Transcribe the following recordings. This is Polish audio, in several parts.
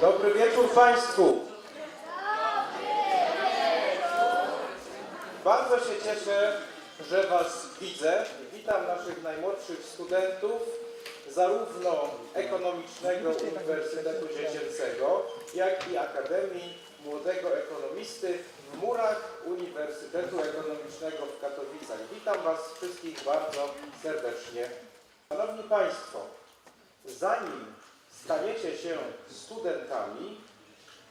Dobry wieczór Państwu. Bardzo się cieszę, że Was widzę. Witam naszych najmłodszych studentów zarówno Ekonomicznego Uniwersytetu Dziecięcego, jak i Akademii Młodego Ekonomisty w murach Uniwersytetu Ekonomicznego w Katowicach. Witam Was wszystkich bardzo serdecznie. Szanowni Państwo, zanim staniecie się studentami,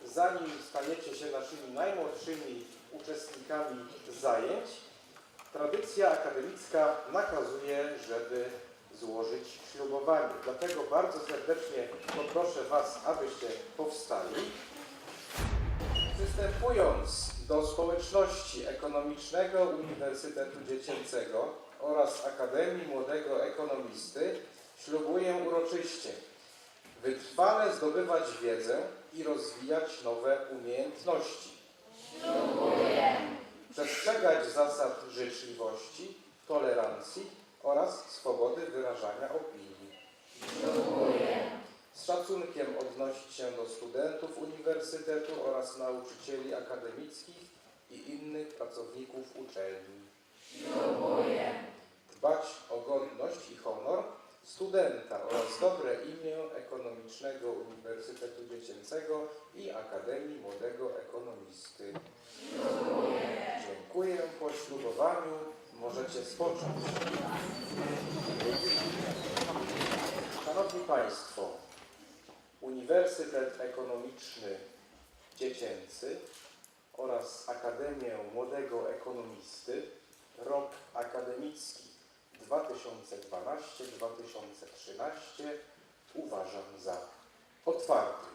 zanim staniecie się naszymi najmłodszymi uczestnikami zajęć, tradycja akademicka nakazuje, żeby złożyć ślubowanie. Dlatego bardzo serdecznie poproszę Was, abyście powstali. Przystępując do społeczności ekonomicznego Uniwersytetu Dziecięcego oraz Akademii Młodego Ekonomisty, ślubuję uroczyście wytrwale zdobywać wiedzę i rozwijać nowe umiejętności. Przestrzegać zasad życzliwości, tolerancji oraz swobody wyrażania opinii. Z szacunkiem odnosić się do studentów uniwersytetu oraz nauczycieli akademickich i innych pracowników uczelni. Dbać o godność i honor studenta oraz dobre imię Ekonomicznego Uniwersytetu Dziecięcego i Akademii Młodego Ekonomisty. Dziękuję. Po ślubowaniu możecie spocząć. Szanowni Państwo, Uniwersytet Ekonomiczny Dziecięcy oraz Akademię Młodego Ekonomisty rok akademicki 2012-2013 za otwarty.